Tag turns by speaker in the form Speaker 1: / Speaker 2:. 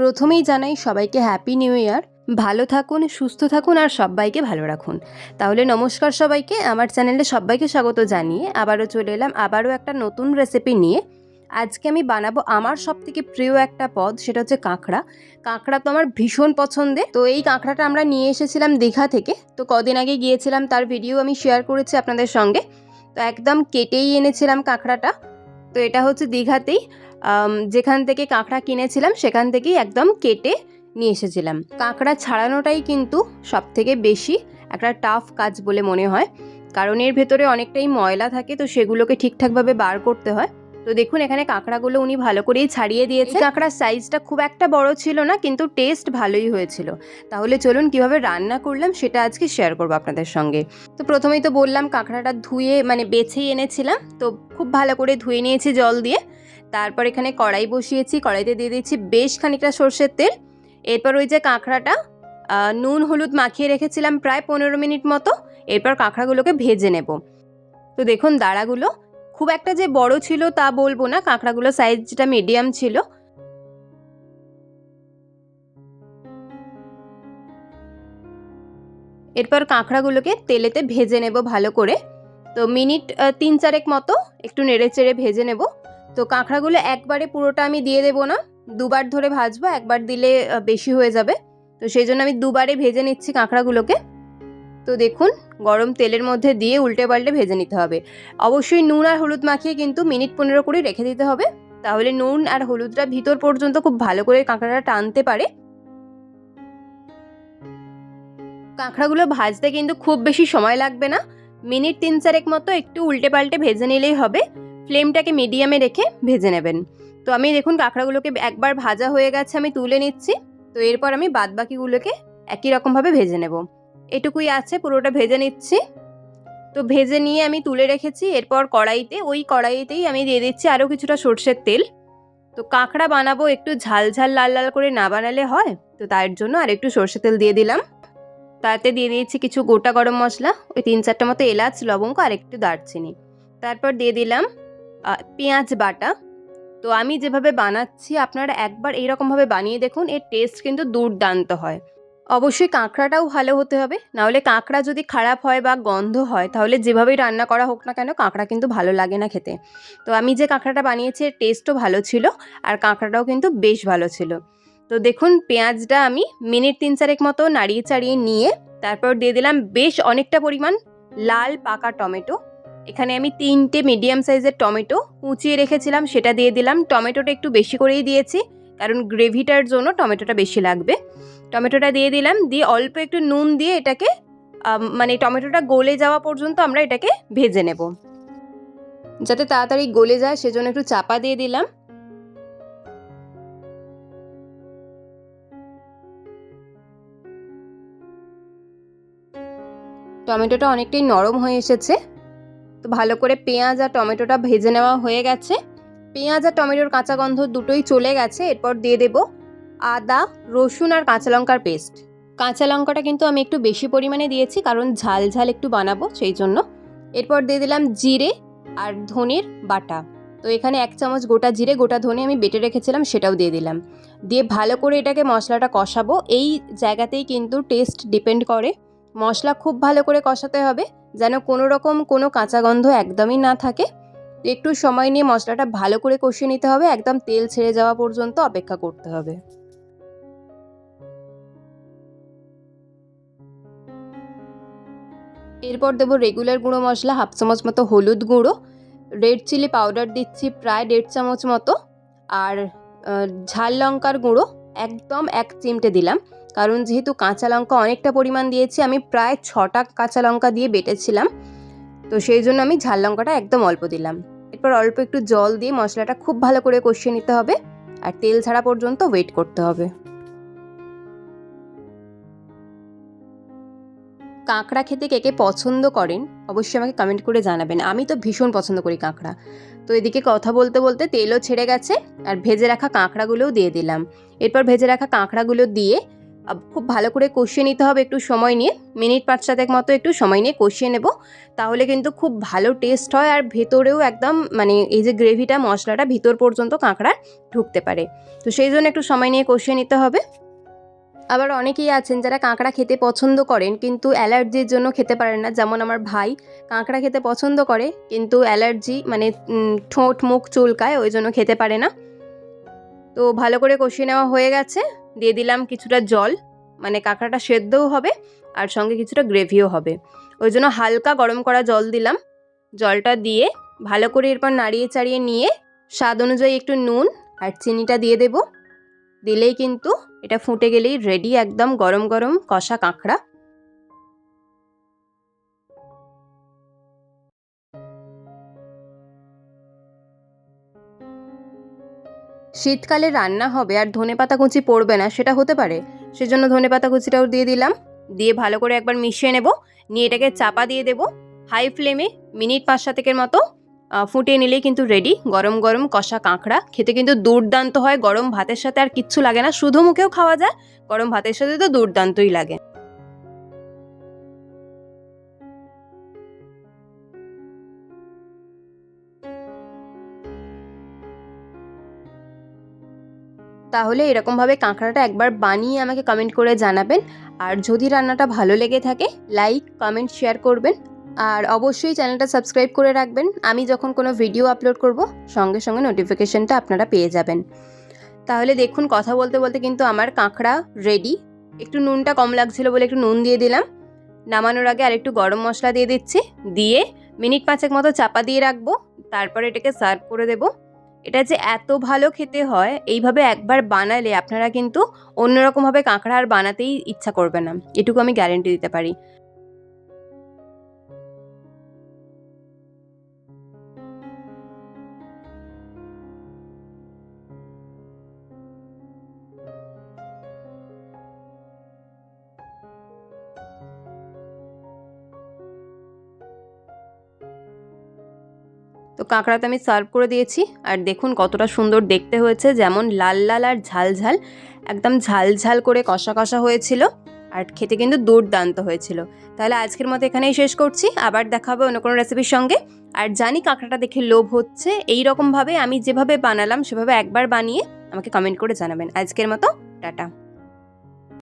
Speaker 1: প্রথমেই জানাই সবাইকে হ্যাপি নিউ ইয়ার ভালো থাকুন, সুস্থ থাকুন আর সবাইকে ভালো রাখুন। তাহলে নমস্কার সবাইকে। আমার চ্যানেলে সবাইকে স্বাগত জানিয়ে আবারও চলে এলাম আবারও একটা নতুন রেসিপি নিয়ে। আজকে আমি বানাবো আমার সব থেকে প্রিয় একটা পদ, সেটা হচ্ছে কাঁকড়া। কাঁকড়া তো আমার ভীষণ পছন্দের। তো এই কাঁকড়াটা আমরা নিয়ে এসেছিলাম দীঘা থেকে। তো কদিন আগে গিয়েছিলাম, তার ভিডিও আমি শেয়ার করেছি আপনাদের সঙ্গে। তো একদম কেটেই এনেছিলাম কাঁকড়াটা। তো এটা হচ্ছে দীঘাতেই। যেখান থেকে কাঁকড়া কিনেছিলাম, সেখান থেকেই একদম কেটে নিয়ে এসেছিলাম। কাঁকড়া ছাড়ানোটাই কিন্তু সব থেকে বেশি একটা টাফ কাজ বলে মনে হয়। কারণ এর ভেতরে অনেকটাই ময়লা থাকে, তো সেগুলোকে ঠিকঠাকভাবে বার করতে হয়। তো দেখুন, এখানে কাঁকড়াগুলো উনি ভালো করেই ছাড়িয়ে দিয়েছে। কাঁকড়ার সাইজটা খুব একটা বড় ছিল না, কিন্তু টেস্ট ভালোই হয়েছিল। তাহলে চলুন, কীভাবে রান্না করলাম সেটা আজকে শেয়ার করব আপনাদের সঙ্গে। তো প্রথমেই তো বললাম, কাঁকড়াটা ধুয়ে মানে বেছেই এনেছিলাম। তো খুব ভালো করে ধুয়ে নিয়েছি জল দিয়ে। তারপর এখানে কড়াই বসিয়েছি, কড়াইতে দিয়ে দিয়েছি বেশ খানিকটা সর্ষের তেল। এরপর ওই যে কাঁকড়াটা নুন, হলুদ মাখিয়ে রেখেছিলাম প্রায় পনেরো মিনিট মতো। এরপর কাঁকড়াগুলোকে ভেজে নেব। তো দেখুন দাঁড়াগুলো খুব একটা যে বড় ছিল তা বলব না, কাঁকড়াগুলো সাইজটা মিডিয়াম ছিল। এরপর কাঁকড়াগুলোকে তেলেতে ভেজে নেব ভালো করে। তো মিনিট তিন চারেক মতো একটু নেড়ে চেড়ে ভেজে নেব। তো কাঁকড়াগুলো একবারে পুরোটা আমি দিয়ে দেবো না, দুবার ধরে ভাজবো, একবার দিলে বেশি হয়ে যাবে। তো সেই জন্য আমি দুবারে ভেজে নিচ্ছি কাঁকড়াগুলোকে। তো দেখুন, গরম তেলের মধ্যে দিয়ে উল্টে পাল্টে ভেজে নিতে হবে। অবশ্যই নুন আর হলুদ মাখিয়ে কিন্তু মিনিট পনেরো করে রেখে দিতে হবে। তাহলে নুন আর হলুদটা ভিতর পর্যন্ত খুব ভালো করে কাঁকড়াটা টানতে পারে। কাঁকড়াগুলো ভাজতে কিন্তু খুব বেশি সময় লাগবে না। মিনিট তিন চারেক মতো একটু উল্টে পাল্টে ভেজে নিলেই হবে। ফ্লেমটাকে মিডিয়ামে রেখে ভেজে নেবেন। তো আমি দেখুন কাঁকড়াগুলোকে একবার ভাজা হয়ে গেছে, আমি তুলে নিচ্ছি। তো এরপর আমি বাদবাকিগুলোকে একই রকমভাবে ভেজে নেব। এটুকুই আছে, পুরোটা ভেজে নিচ্ছি। তো ভেজে নিয়ে আমি তুলে রেখেছি, এরপর কড়াইতে, ওই কড়াইতেই আমি দিয়ে দিচ্ছি আরও কিছুটা সর্ষের তেল। তো কাঁকড়া বানাবো একটু ঝাল ঝাল, লাল লাল করে না বানালে হয়, তো তার জন্য আর একটু সর্ষের তেল দিয়ে দিলাম। তাতে দিয়ে দিয়েছি কিছু গোটা গরম মশলা, ওই তিন চারটা মতো এলাচ, লবঙ্গ আর একটু দারচিনি। তারপর দিয়ে দিলাম পেঁয়াজ বাটা। তো আমি যেভাবে বানাচ্ছি, আপনারা একবার এইরকমভাবে বানিয়ে দেখুন, এর টেস্ট কিন্তু দুর্দান্ত হয়। অবশ্যই কাঁকড়াটাও ভালো হতে হবে, নাহলে কাঁকড়া যদি খারাপ হয় বা গন্ধ হয়, তাহলে যেভাবেই রান্না করা হোক না কেন, কাঁকড়া কিন্তু ভালো লাগে না খেতে। তো আমি যে কাঁকড়াটা বানিয়েছি, এর টেস্টও ভালো ছিল, আর কাঁকড়াটাও কিন্তু বেশ ভালো ছিল। তো দেখুন, পেঁয়াজটা আমি মিনিট তিন চারেক মতো নাড়িয়ে চাড়িয়ে নিয়ে, তারপর দিয়ে দিলাম বেশ অনেকটা পরিমাণ লাল পাকা টমেটো। এখানে আমি তিনটে মিডিয়াম সাইজের টমেটো কুচিয়ে রেখেছিলাম, সেটা দিয়ে দিলাম। টমেটোটা একটু বেশি করেই দিয়েছি, কারণ গ্রেভিটার জন্য টমেটোটা বেশি লাগবে। টমেটোটা দিয়ে দিলাম, দিয়ে অল্প একটু নুন দিয়ে এটাকে মানে টমেটোটা গলে যাওয়া পর্যন্ত আমরা এটাকে ভেজে নেব। যাতে তাড়াতাড়ি গলে যায়, সেজন্য একটু চাপা দিয়ে দিলাম। টমেটোটা অনেকটাই নরম হয়ে এসেছে। তো ভালো করে পেঁয়াজ আর টমেটোটা ভেজে নেওয়া হয়ে গেছে। পেঁয়াজ আর টমেটোর কাঁচা গন্ধ দুটোই চলে গেছে, এরপর দিয়ে দেব আদা, রসুন আর কাঁচা লঙ্কার পেস্ট। কাঁচা লঙ্কাটা কিন্তু আমি একটু বেশি পরিমাণে দিয়েছি, কারণ ঝাল ঝাল একটু বানাবো সেই জন্য। এরপর দিয়ে দিলাম জিরে আর ধনের বাটা। তো এখানে এক চামচ গোটা জিরে, গোটা ধনে আমি বেটে রেখেছিলাম, সেটাও দিয়ে দিলাম। দিয়ে ভালো করে এটাকে মশলাটা কষাবো। এই জায়গাতেই কিন্তু টেস্ট ডিপেন্ড করে। মশলা খুব ভালো করে কষাতে হবে। যেন কোনো রকম কোনো কাঁচা গন্ধ একদমই না থাকে। একটু সময় নিয়ে মশলাটা ভালো করে কষিয়ে নিতে হবে, একদম তেল ছেড়ে যাওয়া পর্যন্ত অপেক্ষা করতে হবে। এরপর দেবো রেগুলার গুঁড়ো মশলা হাফ চামচ মতো হলুদ গুঁড়ো রেড চিলি পাউডার দিচ্ছি প্রায় দেড় চামচ মতো, আর ঝাল লঙ্কার গুঁড়ো একদম এক চিমটে দিলাম। কারণ যেহেতু কাঁচা লঙ্কা অনেকটা পরিমাণ দিয়েছি, আমি প্রায় ছটা কাঁচা লঙ্কা দিয়ে বেটেছিলাম। তো সেই জন্য আমি ঝাল লঙ্কাটা একদম অল্প দিলাম। এরপর অল্প একটু জল দিয়ে মশলাটা খুব ভালো করে কষিয়ে নিতে হবে। আর তেল ছাড়া পর্যন্ত ওয়েট করতে হবে। কাঁকড়া খেতে কে কে পছন্দ করেন, অবশ্যই আমাকে কমেন্ট করে জানাবেন। আমি তো ভীষণ পছন্দ করি কাঁকড়া। তো এদিকে কথা বলতে বলতে তেলও ছেড়ে গেছে আর ভেজে রাখা কাঁকড়াগুলোও দিয়ে দিলাম। এরপর ভেজে রাখা কাঁকড়াগুলো দিয়ে খুব ভালো করে কষিয়ে নিতে হবে একটু সময় নিয়ে। মিনিট পাঁচ সাতেক মতো একটু সময় নিয়ে কষিয়ে নেব। তাহলে কিন্তু খুব ভালো টেস্ট হয় আর ভেতরেও একদম মানে এই যে গ্রেভিটা মশলাটা ভিতর পর্যন্ত কাঁকড়ার ঢুকতে পারে। তো সেই জন্য একটু সময় নিয়ে কষিয়ে নিতে হবে। আবার অনেকেই আছেন যারা কাঁকড়া খেতে পছন্দ করেন, কিন্তু অ্যালার্জির জন্য খেতে পারেন না। যেমন আমার ভাই কাঁকড়া খেতে পছন্দ করে, কিন্তু অ্যালার্জি মানে ঠোঁট মুখ চুলকায়, ওই জন্য খেতে পারে না। তো ভালো করে কষিয়ে নেওয়া হয়ে গেছে। দিয়ে দিলাম কিছুটা জল মানে কাঁকড়াটা সেদ্ধও হবে, আর সঙ্গে কিছুটা গ্রেভিও হবে। ওই জন্য হালকা গরম করা জল দিলাম। জলটা দিয়ে ভালো করে এরপর নাড়িয়ে চাড়িয়ে নিয়ে, স্বাদ অনুযায়ী একটু নুন আর চিনিটা দিয়ে দেব। দিলেই কিন্তু এটা ফুটে গেলেই রেডি একদম গরম গরম কষা কাঁকড়া। শীতকালে রান্না হবে, আর ধনেপাতা কুচি পড়বে না, সেটা হতে পারে। সেজন্য ধনেপাতা কুচিটাও দিয়ে দিলাম। দিয়ে ভালো করে একবার মিশিয়ে নেব। নিয়ে এটাকে চাপা দিয়ে দেব। হাই ফ্লেমে মিনিট পাঁচ সাতেকের মতো। ফুটিয়ে নিলেই কিন্তু রেডি গরম গরম কষা কাঁকড়া। খেতে কিন্তু দুর্দান্ত হয়। গরম ভাতের সাথে আর কিচ্ছু লাগে না। শুধু মুখেও খাওয়া যায়। গরম ভাতের সাথে তো দুর্দান্তই লাগে। তাহলে এরকমভাবে কাঁকড়াটা একবার বানিয়ে আমাকে কমেন্ট করে জানাবেন। আর যদি রান্নাটা ভালো লেগে থাকে লাইক কমেন্ট শেয়ার করবেন। আর অবশ্যই চ্যানেলটা সাবস্ক্রাইব করে রাখবেন। আমি যখন কোনো ভিডিও আপলোড করব, সঙ্গে সঙ্গে নোটিফিকেশনটা আপনারা পেয়ে যাবেন। তাহলে দেখুন, কথা বলতে বলতে কিন্তু আমার কাঁকড়া রেডি একটু নুনটা কম লাগছিল বলে একটু নুন দিয়ে দিলাম। নামানোর আগে আর একটু গরম মশলা দিয়ে দিচ্ছি। দিয়ে মিনিট পাঁচেক মতো চাপা দিয়ে রাখব। তারপরে এটাকে সার্ভ করে দেবো। এটা যে এত ভালো খেতে হয়, এইভাবে একবার বানালে আপনারা কিন্তু অন্যরকমভাবে কাঁকড়া আর বানাতেই ইচ্ছা করবে না। এটুকু আমি গ্যারেন্টি দিতে পারি। তো কাঁকড়াতে আমি সার্ভ করে দিয়েছি। আর দেখুন কতটা সুন্দর দেখতে হয়েছে, যেমন লাল লাল আর ঝাল ঝাল। একদম ঝাল ঝাল করে কষা কষা হয়েছিল আর খেতে কিন্তু দুর্দান্ত হয়েছিল। তাহলে আজকের মতো এখানেই শেষ করছি। আবার দেখা হবে অন্য কোনো রেসিপির সঙ্গে। আর জানি কাঁকড়াটা দেখে লোভ হচ্ছে। এই রকমভাবে আমি যেভাবে বানালাম, সেভাবে একবার বানিয়ে আমাকে কমেন্ট করে জানাবেন। আজকের মতো, টাটা।